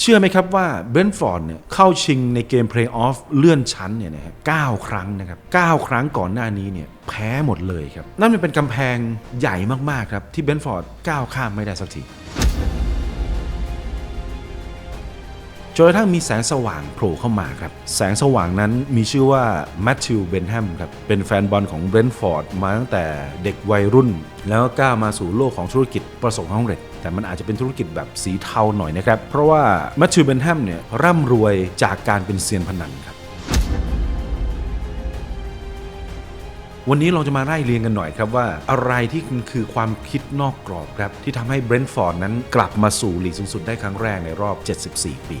เชื่อไหมครับว่าเบนฟอร์ดเนี่ยเข้าชิงในเกมเพลย์ออฟเลื่อนชั้นเนี่ยนะฮะเก้าครั้งนะครับเก้าครั้งก่อนหน้านี้เนี่ยแพ้หมดเลยครับ นั่นเป็นกำแพงใหญ่มาก ๆ ครับ ที่เบนฟอร์ดก้าวข้ามไม่ได้สักที จนกระทั่งมีแสงสว่างโผล่เข้ามาครับ แสงสว่างนั้นมีชื่อว่าแมทธิวเบนแฮมครับ เป็นแฟนบอลของเบรนท์ฟอร์ดมาตั้งแต่เด็กวัยรุ่น แล้วก็ก้าวมาสู่โลกของธุรกิจประสบความสำเร็จ แต่มันอาจจะเป็นธุรกิจแบบสีเทาหน่อยนะครับ เพราะว่าแมทธิวเบนแฮมเนี่ยร่ำรวยจากการเป็นเซียนพนันครับวันนี้เราจะมาไล่เรียงกันหน่อยครับว่าอะไรที่คือความคิดนอกกรอบครับ ที่ทำให้เบรนท์ฟอร์ดนั้นกลับมาสู่ลีกสูงสุดได้ครั้งแรกในรอบ 74 ปี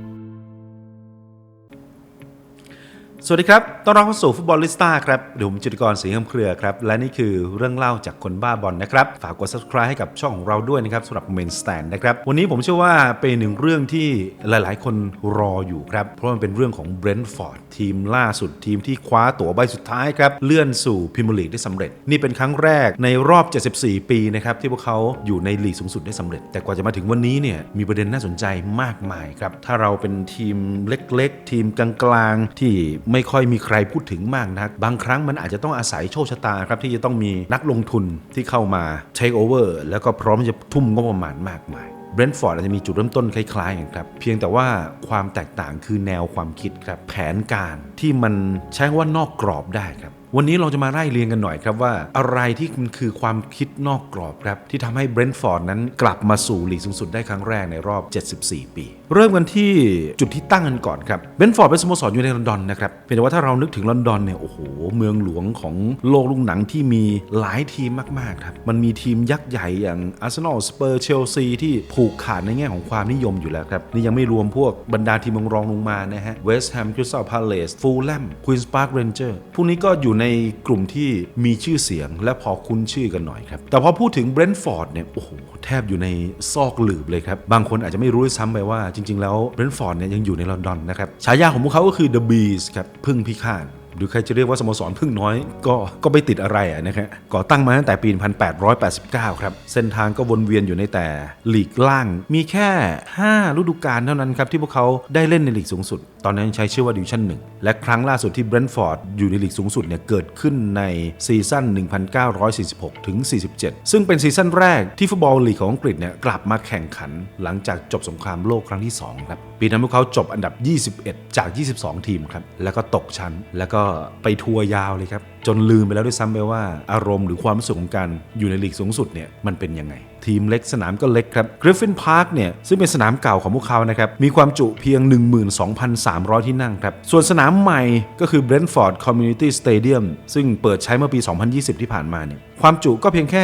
สวัสดีครับ ต้อนรับเข้าสู่ฟุตบอลลิสต้าครับเดี๋ยวผมจิตรกรศรีคำเครือครับ และนี่คือเรื่องเล่าจากคนบ้าบอลนะครับ ฝากกด subscribe ให้กับช่องของเราด้วยนะครับสำหรับ Main Stand นะครับ วันนี้ผมเชื่อว่าเป็นหนึ่งเรื่องที่หลาย ๆ คนรออยู่ครับ เพราะมันเป็นเรื่องของเบรนท์ฟอร์ดทีมล่าสุดทีมที่คว้าตั๋วใบสุดท้ายครับ เลื่อนสู่พรีเมียร์ลีกได้สำเร็จ นี่เป็นครั้งแรกในรอบ 74 ปีนะครับที่พวกเขาอยู่ในลีกสูงสุดได้สำเร็จ แต่กว่าจะมาถึงวันนี้เนี่ยมีประเด็นน่าสนใจมากมายครับถ้าเราเป็นทีมเล็ก ๆ ทีมกลางๆที่ไม่ค่อยมีใครพูดถึงมากนัก บางครั้งมันอาจจะต้องอาศัยโชคชะตาครับที่จะต้องมีนักลงทุนที่เข้ามา take over แล้วก็พร้อมจะทุ่มงบประมาณมากมายเบรนท์ฟอร์ดอาจจะมีจุดเริ่มต้นคล้ายๆกันครับ เพียงแต่ว่าความแตกต่างคือแนวความคิดครับ แผนการที่มันใช้ว่านอกกรอบได้ครับ วันนี้เราจะมาไล่เรียงกันหน่อยครับว่าอะไรที่มันคือความคิดนอกกรอบครับ ที่ทำให้เบรนท์ฟอร์ดนั้นกลับมาสู่ลีกสูงสุดได้ครั้งแรกในรอบ 74 ปี เริ่มกันที่จุดที่ตั้งกันก่อนครับเบนฟอร์ดเป็นสโมสรอยู่ในลอนดอนนะครับเพียงแต่ว่าถ้าเรานึกถึงลอนดอนเนี่ยโอ้โหเมืองหลวงของโลกลูกหนังที่มีหลายทีมมากๆครับมันมีทีมยักษ์ใหญ่อย่างอาร์เซนอลสเปอร์เชลซีที่ผูกขาดในแง่ของความนิยมอยู่แล้วครับนี่ยังไม่รวมพวกบรรดาทีมรองลงมานะฮะเวสต์แฮมคริสตัลพาเลสฟูลแลมควีนส์พาร์คเรนเจอร์พวกนี้ก็อยู่ในกลุ่มที่มีชื่อเสียงและพอคุ้นชื่อกันหน่อยครับแต่พอพูดถึงเบรนท์ฟอร์ดเนี่ยโอ้โหแทบอยู่ในซอกหลืบเลยครับบางคนอาจจะไม่รู้ซ้ำไปว่าจริง ๆ แล้วเบรนท์ฟอร์ดเนี่ยยังอยู่ในลอนดอนนะครับฉายาของพวกเขาก็คือ The Bees ครับพึ่งพิฆาตหรือใครจะเรียกว่าสโมสรพึ่งน้อยก็ก็ไม่ติดอะไรนะครับก่อตั้งมาตั้งแต่ปี 1889 ครับ เส้นทางก็วนเวียนอยู่ในแต่ลีกล่าง มีแค่ 5 ฤดูกาลเท่านั้นครับ ที่พวกเขาได้เล่นในลีกสูงสุด ตอนนั้นใช้ชื่อว่าดิวิชั่นหนึ่งและครั้งล่าสุดที่เบรนท์ฟอร์ดอยู่ในลีกสูงสุดเนี่ยเกิดขึ้นในซีซั่น 1946 ถึง 47 ซึ่งเป็นซีซั่นแรกที่ฟุตบอลลีกของอังกฤษเนี่ยกลับมาแข่งขันหลังจากจบสงครามโลกครั้งที่ 2 ครับ ปีนั้นพวกเขาจบอันดับ 21 จาก 22 ทีมครับ แล้วก็ตกชั้น แล้วก็ไปทัวร์ยาวเลยครับจนลืมไปแล้วด้วยซ้ำไปว่าอารมณ์หรือความรู้สึกของการอยู่ในลีกสูงสุดเนี่ยมันเป็นยังไง ทีมเล็กสนามก็เล็กครับกริฟฟินพาร์คเนี่ยซึ่งเป็นสนามเก่าของพวกเขานะครับมีความจุเพียง 12,300 ที่นั่งครับส่วนสนามใหม่ก็คือ Brentford Community Stadium ซึ่งเปิดใช้เมื่อปี 2020 ที่ผ่านมาเนี่ยความจุก็เพียงแค่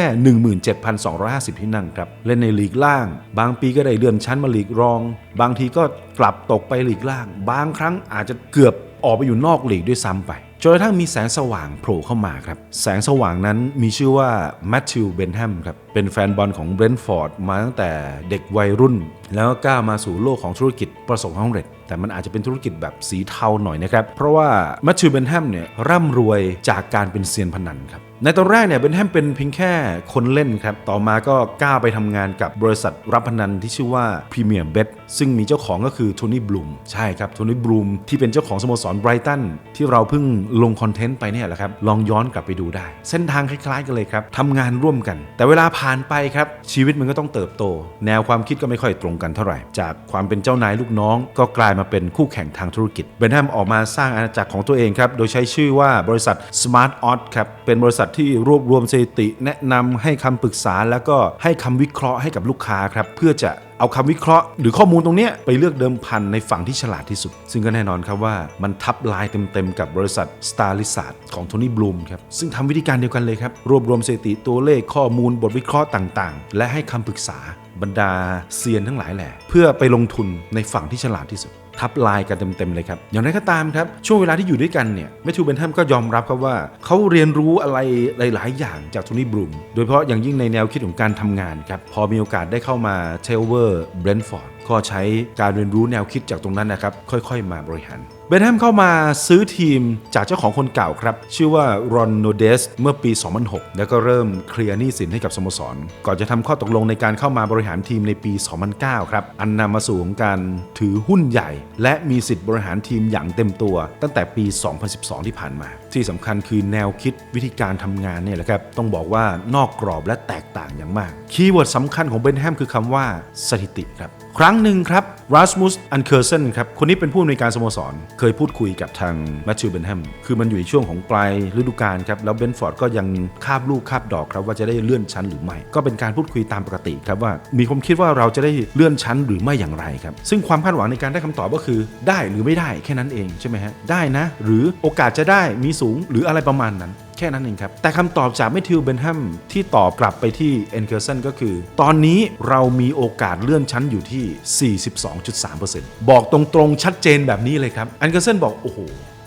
17,250 ที่นั่งครับเล่นในลีกล่าง บางปีก็ได้เลื่อนชั้นมาลีกรอง บางทีก็กลับตกไปลีกล่าง บางครั้งอาจจะเกือบออกไปอยู่นอกลีกด้วยซ้ำไป จนกระทั่งมีแสงสว่างโผล่เข้ามาครับ แสงสว่างนั้นมีชื่อว่าแมทธิวเบนแฮมครับ เป็นแฟนบอลของเบรนท์ฟอร์ดมาตั้งแต่เด็กวัยรุ่น แล้วก็ก้าวมาสู่โลกของธุรกิจประสบความสำเร็จ แต่มันอาจจะเป็นธุรกิจแบบสีเทาหน่อยนะครับ เพราะว่าแมทธิวเบนแฮมเนี่ยร่ำรวยจากการเป็นเซียนพนันครับ ในตอนแรกเนี่ยเบนแฮมเป็นเพียงแค่คนเล่นครับ ต่อมาก็ก้าวไปทำงานกับบริษัทรับพนันที่ชื่อว่า Premier Bet ซึ่งมีเจ้าของก็คือโทนี่บลูมใช่ครับโทนี่บลูมที่เป็นเจ้าของสโมสรไบรตันที่เราเพิ่งลงคอนเทนต์ไปเนี่ยแหละครับ ลองย้อนกลับไปดูได้ เส้นทางคล้ายๆกันเลยครับทำงานร่วมกัน แต่เวลาผ่านไปครับ ชีวิตมันก็ต้องเติบโต แนวความคิดก็ไม่ค่อยตรงกันเท่าไหร่ จากความเป็นเจ้านายลูกน้อง ก็กลายมาเป็นคู่แข่งทางธุรกิจเบนแฮมออกมาสร้างอาณาจักรของตัวเองครับโดยใช้ชื่อว่าบริษัท Smart Odd ครับเป็นบริษัทที่รวบรวมสถิติ แนะนำให้คำปรึกษา แล้วก็ให้คำวิเคราะห์ให้กับลูกค้าครับเพื่อจะเอาคำวิเคราะห์หรือข้อมูลตรงนี้ไปเลือกเดิมพันในฝั่งที่ฉลาดที่สุด ซึ่งก็แน่นอนครับว่ามันทับลายเต็มๆกับบริษัท s t a r l i s a r d ของโทนี่บลูมครับซึ่งทำวิธีการเดียวกันเลยครับ รวบรวมสถิติตัวเลขข้อมูลบทวิเคราะห์ต่างๆ และให้คำปรึกษา บรรดาเซียนทั้งหลายแหละเพื่อไปลงทุนในฝั่งที่ฉลาดที่สุด ทับลายกันเต็มๆเลยครับ อย่างไรก็ตามครับ ช่วงเวลาที่อยู่ด้วยกันเนี่ยแมทธิวเบนแฮมก็ยอมรับครับว่าเขาเรียนรู้อะไรหลายๆ อย่างจากโทนี่บรูมโดยเฉพาะอย่างยิ่งในแนวคิดของการทำงานครับ พอมีโอกาสได้เข้ามาเทลเวอร์เบรนฟอร์ดก็ใช้การเรียนรู้แนวคิดจากตรงนั้นนะครับค่อย ๆ มาบริหาร เบนแฮมเข้ามาซื้อทีมจากเจ้าของคนเก่าครับ ชื่อว่ารอนโนเดสเมื่อปี 2006 แล้วก็เริ่มเคลียร์หนี้สินให้กับสโมสร ก่อนจะทำข้อตกลงในการเข้ามาบริหารทีมในปี 2009 ครับ อันนำมาสู่การถือหุ้นใหญ่ และมีสิทธิ์บริหารทีมอย่างเต็มตัว ตั้งแต่ปี 2012 ที่ผ่านมา ที่สำคัญคือแนวคิดวิธีการทำงานเนี่ยแหละครับต้องบอกว่านอกกรอบและแตกต่างอย่างมาก คีย์เวิร์ดสำคัญของเบนแฮมคือคำว่าสถิติครับ ครั้งหนึ่งครับรัสมุสอันเคอร์เซนครับ คนนี้เป็นผู้อำนวยการสโมสร เคยพูดคุยกับทางแมทธิวเบนแฮม คือมันอยู่ในช่วงของปลายฤดูกาลครับ แล้วเบนฟอร์ดก็ยังคาบลูกคาบดอกครับว่าจะได้เลื่อนชั้นหรือไม่ ก็เป็นการพูดคุยตามปกติครับว่ามีความคิดว่าเราจะได้เลื่อนชั้นหรือไม่อย่างไรครับ ซึ่งความคาดหวังในการได้คำตอบก็คือได้หรือไม่ได้แค่นั้นเองใช่ไหมฮะ ได้นะ หรือโอกาสจะได้มีสูงหรืออะไรประมาณนั้น แค่นั้นเองครับ แต่คำตอบจากแมทธิวเบนแฮมที่ตอบกลับไปที่เอนเคอร์สันก็คือ ตอนนี้เรามีโอกาสเลื่อนชั้นอยู่ที่ 42.3%บอกตรงๆชัดเจนแบบนี้เลยครับเอนเคอร์สันบอกโอ้โห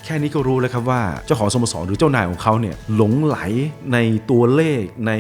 แค่นี้ก็รู้แล้วครับว่าเจ้าของสโมสรหรือเจ้านายของเขาเนี่ยหลงไหลในตัวเลขใน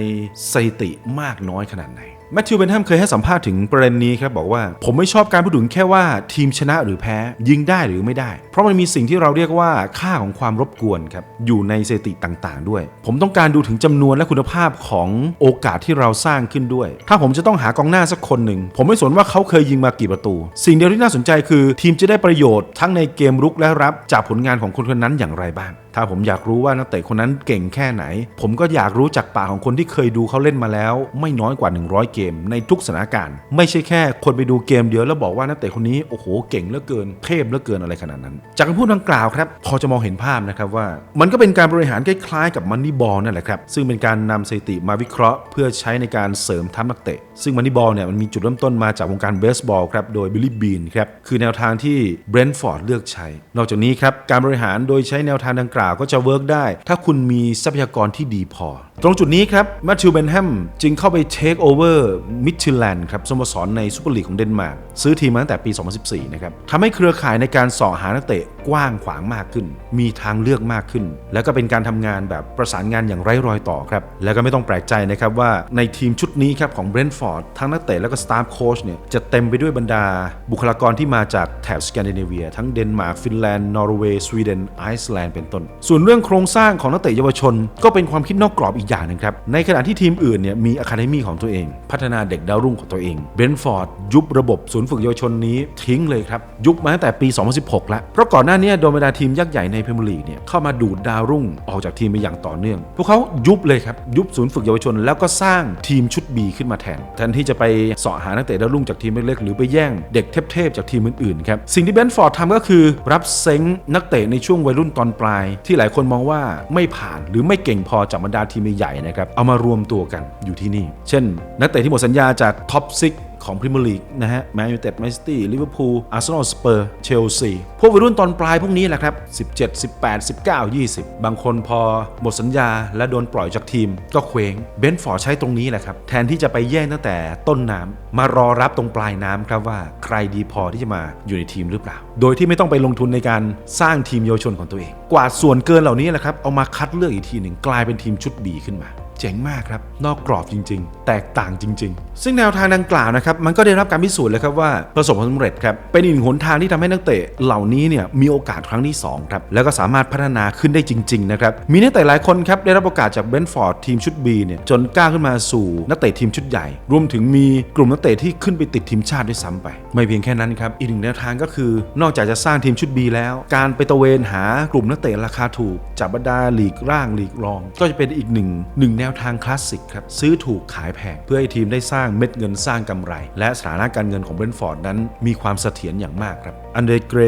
สถิติมากน้อยขนาดไหน แมทธิวเบนแฮมเคยให้สัมภาษณ์ถึงประเด็นนี้ครับบอกว่า ผมไม่ชอบการพูดถึงแค่ว่าทีมชนะหรือแพ้ ยิงได้หรือไม่ได้ เพราะมันมีสิ่งที่เราเรียกว่าค่าของความรบกวนครับอยู่ในสถิติต่างๆ ด้วย ผมต้องการดูถึงจำนวนและคุณภาพของโอกาสที่เราสร้างขึ้นด้วย ถ้าผมจะต้องหากองหน้าสักคนหนึ่งผมไม่สนว่าเขาเคยยิงมากี่ประตู สิ่งเดียวที่น่าสนใจคือ ทีมจะได้ประโยชน์ทั้งในเกมรุกและรับจากผลงานของคนคนนั้นอย่างไรบ้างถ้าผมอยากรู้ว่านักเตะคนนั้นเก่งแค่ไหน ผมก็อยากรู้จากปากของคนที่เคยดูเขาเล่นมาแล้ว ไม่น้อยกว่า 100 เกมในทุกสถานการณ์ ไม่ใช่แค่คนไปดูเกมเดียวแล้วบอกว่านักเตะคนนี้โอ้โหเก่งเหลือเกินเทพเหลือเกินอะไรขนาดนั้น จากคำพูดดังกล่าวครับพอจะมองเห็นภาพนะครับว่า มันก็เป็นการบริหารคล้ายๆกับมันนี่บอลนั่นแหละครับซึ่งเป็นการนำสถิติมาวิเคราะห์ เพื่อใช้ในการเสริมทัพนักเตะ ซึ่งมันนี่บอลเนี่ยมันมีจุดเริ่มต้นมาจากวงการเบสบอลครับโดยบิลลี่บีนครับคือแนวทางที่เบรนท์ฟอร์ดเลือกใช้ นอกจากนี้ครับการบริหารโดยใช้แนวทางดังกล่าวก็จะเวิร์กได้ ถ้าคุณมีทรัพยากรที่ดีพอ ตรงจุดนี้ครับแมทธิวเบนแฮมจึงเข้าไปเทคโอเวอร์มิชแลนด์ครับสโมสรในซูเปอร์ลีกของเดนมาร์กซื้อทีมมาตั้งแต่ปี 2014 นะครับทำให้เครือข่ายในการส่อหานักเตะกว้างขวางมากขึ้น มีทางเลือกมากขึ้น แล้วก็เป็นการทำงานแบบประสานงานอย่างไร้รอยต่อครับ แล้วก็ไม่ต้องแปลกใจนะครับว่าในทีมชุดนี้ครับของเบรนท์ฟอร์ดทั้งนักเตะแล้วก็สตาฟโค้ชเนี่ยจะเต็มไปด้วยบรรดา บุคลากรที่มาจากแถบสแกนดิเนเวีย ทั้งเดนมาร์กฟินแลนด์นอร์เวย์สวีเดนไอซ์แลนด์เป็นต้น ส่วนเรื่องโครงสร้างของนักเตะเยาวชน ก็เป็นความคิดนอกกรอบอีกอย่างหนึงครับ ในขณะที่ทีมอื่นเนี่ยมีอะคาเดมี่ของตัวเอง พัฒนาเด็กดาวรุ่งของตัวเองเบนฟอร์ดยุบระบบศูนย์ฝึกเยาวชนนี้ทิ้งเลยครับยุบมาตั้งแต่ปี 2016 แล้ว เพราะก่อนหน้านี้โดนบรรดาทีมยักษ์ใหญ่ในพรีเมียร์ลีกเนี่ยเข้ามาดูดดาวรุ่งออกจากทีมไปอย่างต่อเนื่อง พวกเขายุบเลยครับยุบศูนย์ฝึกเยาวชน แล้วก็สร้างทีมชุด B ขึ้นมาแทนแทนที่จะไปเสาะหานักเตะดาวรุ่งจากทีมเล็กๆหรือไปแย่งเด็กเทพๆจากทีมอื่นๆครับสิ่งที่เบนฟอร์ดทำก็คือรับเซ้งนักเตะในช่วงวัยรุ่นตอนปลาย ที่หลายคนมองว่าไม่ผ่านหรือไม่เก่งพอจากบรรดาทีมใหญ่ๆนะครับเอามารวมตัวกันอยู่ที่นี่ เช่น นักเตะที่หมดสัญญาจากท็อปซิก ของพรีเมียร์ลีกนะฮะแมนยูเต็ดแมนซิตี้ลิเวอร์พูลอาร์เซนอลสเปอร์เชลซีพวกวัยรุ่นตอนปลายพวกนี้แหละครับ 17 18 19 20 บางคนพอหมดสัญญาและโดนปล่อยจากทีม ก็เคว้งเบนฟอร์ดใช้ตรงนี้แหละครับ แทนที่จะไปแย่งตั้งแต่ต้นน้ำมารอรับตรงปลายน้ำครับว่าใครดีพอที่จะมาอยู่ในทีมหรือเปล่า โดยที่ไม่ต้องไปลงทุนในการสร้างทีมเยาวชนของตัวเอง กว่าส่วนเกินเหล่านี้แหละครับเอามาคัดเลือกอีกทีหนึ่งกลายเป็นทีมชุดบีขึ้นมา เจ๋งมากครับ นอกกรอบจริง ๆ แตกต่างจริง ๆ ซึ่งแนวทางดังกล่าวนะครับมันก็ได้รับการพิสูจน์เลยครับว่าประสบความสำเร็จครับเป็นอีกหนึ่งหนทางที่ทำให้นักเตะเหล่านี้เนี่ยมีโอกาสครั้งที่2ครับแล้วก็สามารถพัฒนาขึ้นได้จริง ๆ นะครับ มีนักเตะหลายคนครับได้รับโอกาสจากเบนฟอร์ดทีมชุด B เนี่ยจนก้าวขึ้นมาสู่นักเตะทีมชุดใหญ่ รวมถึงมีกลุ่มนักเตะที่ขึ้นไปติดทีมชาติด้วยซ้ำไป ไม่เพียงแค่นั้นครับอีกหนึ่งแนวทางก็คือนอกจากจะสร้างทีมชุด B แล้ว การไปตะเวนหากลุ่มนักเตะราคาถูกจากบรรดาลีกร่างลีกรอง ก็จะเป็นอีกหนึ่งหนึ่งแนวทางคลาสสิกครับซื้อถูกขายแพง เพื่อให้ทีมได้สร้างเม็ดเงินสร้างกำไร และสถานะการเงินของเบรนฟอร์ดนั้นมีความเสถียรอย่างมากครับอันเดรเกร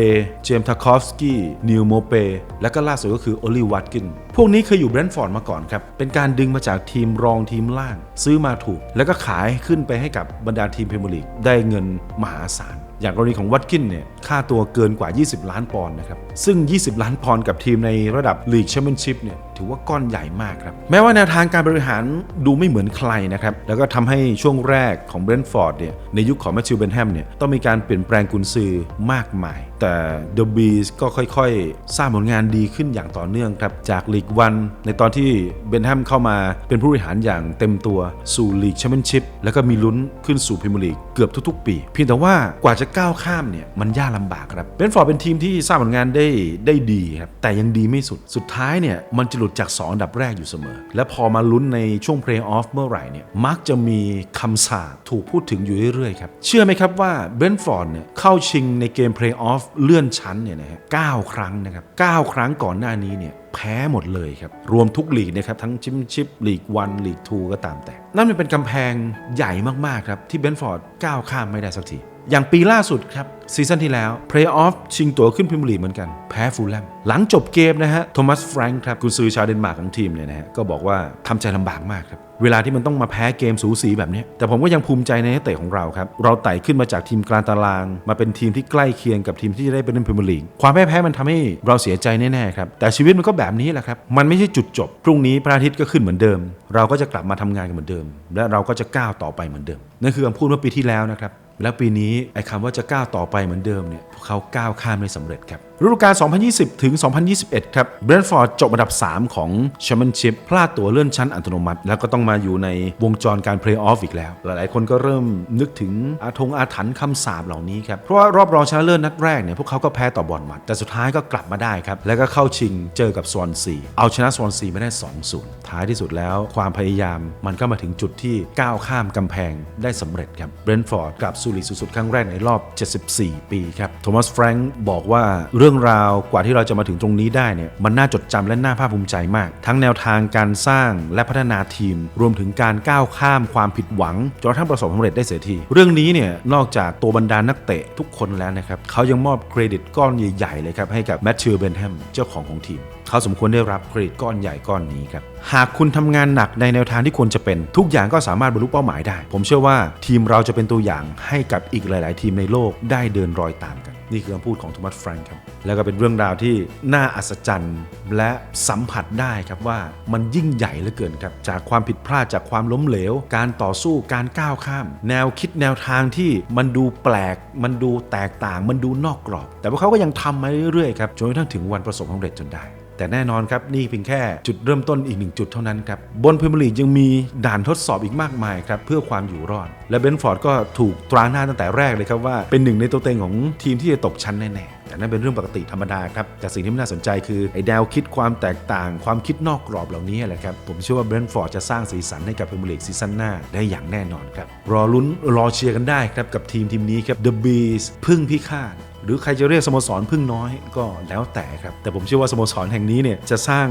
เจมส์ทาคอฟสกี้นิวโมเปและก็ล่าสุดก็คือโอลิวัตกิน พวกนี้เคยอยู่เบรนท์ฟอร์ดมาก่อนครับ เป็นการดึงมาจากทีมรองทีมล่าง ซื้อมาถูก แล้วก็ขายขึ้นไปให้กับบรรดาทีมพรีเมียร์ลีกได้เงินมหาศาล อย่างกรณีของวัตกินเนี่ยค่าตัวเกินกว่า 20 ล้านปอนด์นะครับ ซึ่ง 20 ล้านปอนด์กับทีมในระดับลีกแชมเปี้ยนชิพเนี่ยถือว่าก้อนใหญ่มากครับ แม้ว่าแนวทางการบริหารดูไม่เหมือนใครนะครับ แล้วก็ทำให้ช่วงแรกของเบรนท์ฟอร์ดเนี่ยในยุคของแมทธิวเบนแฮมเนี่ยต้องมีการเปลี่ยนแปลงกุนซือมากมาย แต่เดอะบีสก็ค่อยๆ สร้างผลงานดีขึ้นอย่างต่อเนื่องครับ จากลีกวันในตอนที่เบนแฮมเข้ามาเป็นผู้บริหารอย่างเต็มตัวสู่ลีกแชมเปี้ยนชิพแล้วก็มีลุ้นขึ้นสู่พรีเมียร์ลีกเกือบทุกๆ ปี เพียงแต่ว่ากว่าจะก้าวข้ามเนี่ยมันยากลำบากครับเบนฟอร์ดเป็นทีมที่สร้างผลงานได้ได้ดีครับแต่ยังดีไม่สุดสุดท้ายเนี่ยมันจะหลุดจาก 2 อันดับแรกอยู่เสมอ และพอมาลุ้นในช่วงเพลย์ออฟเมื่อไหร่เนี่ยมักจะมีคำสาปถูกพูดถึงอยู่เรื่อยๆครับเชื่อไหมครับว่าเบนฟอร์ดเนี่ยเข้าชิงในเกมเพลย์ออฟเลื่อนชั้นเนี่ยนะฮะเก้าครั้งนะครับเก้าครั้งก่อนหน้านี้เนี่ยแพ้หมดเลยครับ รวมทุกหลีกนะครับทั้งชิมชิปลีกวันหลีกทูก็ตามแต่ นั่นมันเป็นกำแพงใหญ่มากๆครับที่เบนฟอร์ดก้าวข้ามไม่ได้สักที อย่างปีล่าสุดครับซีซั่นที่แล้วเพลย์ออฟชิงตั๋วขึ้นพรีเมียร์ลีเหมือนกัน แพ้ฟูลแลมหลังจบเกมนะฮะโทมัสแฟรงค์ครับกุนซือชาวเดนมาร์กของทีมเนี่ยนะฮะก็บอกว่าทำใจลำบากมากครับ เวลาที่มันต้องมาแพ้เกมสูสีแบบนี้ แต่ผมก็ยังภูมิใจในนักเตะของเราครับ เราไต่ขึ้นมาจากทีมกลางตาราง มาเป็นทีมที่ใกล้เคียงกับทีมที่จะได้ไปเล่นพรีเมียร์ลีกความแพ้แพ้มันทำให้เราเสียใจแน่ๆครับแต่ชีวิตมันก็แบบนี้แหละครับมันไม่ใช่จุดจบพรุ่งนี้พระอาทิตย์ก็ขึ้นเหมือนเดิม เราก็จะกลับมาทำงานกันเหมือนเดิม และเราก็จะก้าวต่อไปเหมือนเดิมนั่นคือคำพูดเมื่อปีที่แล้วนะครับ แล้วปีนี้ไอ้คำว่าจะก้าวต่อไปเหมือนเดิมเนี่ยพวกเขาก้าวข้ามได้สำเร็จครับฤดูกาล 2020 ถึง 2021 ครับ เบรนฟอร์ดจบอันดับ 3 ของแชมเปี้ยนชิพพลาดตัวเลื่อนชั้นอัตโนมัติ แล้วก็ต้องมาอยู่ในวงจรการเพลย์ออฟอีกแล้ว หลายๆ คนก็เริ่มนึกถึงอาทงอาถรรพ์คำสาปเหล่านี้ครับ เพราะว่ารอบรองชนะเลิศนัดแรกเนี่ยพวกเขาก็แพ้ต่อบอลมัด แต่สุดท้ายก็กลับมาได้ครับ แล้วก็เข้าชิงเจอกับสวอนซีเอาชนะสวอนซีไม่ได้ 2-0 ท้ายที่สุดแล้วความพยายามมันก็มาถึงจุดที่ก้าวข้ามกำแพงได้สำเร็จครับ เบรนฟอร์ดกลับสู่ลีสุดครั้งแรกในรอบ 74 ปีครับ โทมัสแฟรงค์บอกว่ารื่องราวกว่าที่เราจะมาถึงตรงนี้ได้เนี่ยมันน่าจดจำและน่าภาคภูมิใจมาก ทั้งแนวทางการสร้างและพัฒนาทีม รวมถึงการก้าวข้ามความผิดหวังจนกระทั่งประสบความสำเร็จได้เสียทีเรื่องนี้เนี่ยนอกจากตัวบรรดานักเตะทุกคนแล้วนะครับเขายังมอบเครดิตก้อนใหญ่ ๆ เลยครับให้กับแมทธิวเบนแฮมเจ้าของของทีมเขาสมควรได้รับเครดิตก้อนใหญ่ก้อนนี้ครับหากคุณทำงานหนักในแนวทางที่ควรจะเป็น ทุกอย่างก็สามารถบรรลุเป้าหมายได้ ผมเชื่อว่าทีมเราจะเป็นตัวอย่างให้กับอีกหลาย ๆ ทีมในโลกได้เดินรอยตามกัน นี่คือคำพูดของโทมัสแฟรงค์ครับ แล้วก็เป็นเรื่องราวที่น่าอัศจรรย์และสัมผัสได้ครับว่ามันยิ่งใหญ่เหลือเกินครับ จากความผิดพลาดจากความล้มเหลว การต่อสู้การก้าวข้าม แนวคิดแนวทางที่มันดูแปลก มันดูแตกต่าง มันดูนอกกรอบ แต่ว่าเขาก็ยังทำมาเรื่อยๆครับจนกระทั่งถึงวันประสบความสำเร็จจนได้ แต่แน่นอนครับนี่เพียงแค่จุดเริ่มต้นอีกหนึ่งจุดเท่านั้นครับบนพรีเมียร์ลีกยังมีด่านทดสอบอีกมากมายครับเพื่อความอยู่รอด และเบนฟอร์ดก็ถูกตราหน้าตั้งแต่แรกเลยครับว่าเป็นหนึ่งในตัวเต็งของทีมที่จะตกชั้นแน่ๆแต่นั่นเป็นเรื่องปกติธรรมดาครับ แต่สิ่งที่น่าสนใจคือ ไอ้แนวคิดความแตกต่าง ความคิดนอกกรอบเหล่านี้แหละครับ ผมเชื่อว่าเบรนท์ฟอร์ดจะสร้างสีสันให้กับพรีเมียร์ลีกซีซั่นหน้าได้อย่างแน่นอนครับ รอลุ้นรอเชียร์กันได้ครับ กับทีมทีมนี้ครับ The Bees พึ่งพิฆาต หรือใครจะเรียกสโมสรพึ่งน้อยก็แล้วแต่ครับ แต่ผมเชื่อว่าสโมสรแห่งนี้เนี่ยจะสร้าง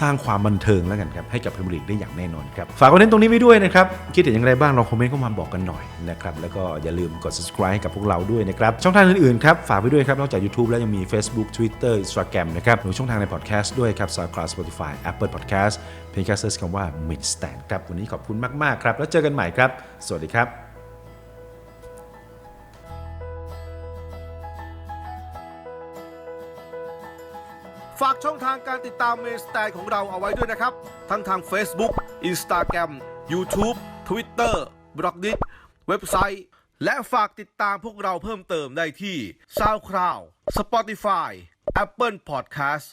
สร้างความบันเทิงแล้วกันครับให้กับพรีเมียร์ลีกได้อย่างแน่นอนครับ ฝากคอนเทนต์ตรงนี้ไว้ด้วยนะครับ คิดเห็นอย่างไรบ้างลองคอมเมนต์เข้ามาบอกกันหน่อยนะครับแล้วก็อย่าลืมกด subscribe ให้กับพวกเราด้วยนะครับช่องทางอื่นๆครับฝากไว้ด้วยครับนอกจาก YouTube แล้วยังมี Facebook Twitter Instagram นะครับหรือช่องทางใน podcast ด้วยครับ SoundCloud Spotify Apple Podcast เพียงแค่เซิร์ชคำว่า Mid Stand ครับวันนี้ขอบคุณมากๆครับแล้วเจอกันใหม่ครับ สวัสดีครับ ฝากช่องทางการติดตามเมสแตนของเราเอาไว้ด้วยนะครับ ทั้งทาง Facebook Instagram YouTube Twitter b l o g d i t เว็บไซต์ และฝากติดตามพวกเราเพิ่มเติมได้ที่ SoundCloud Spotify Apple Podcast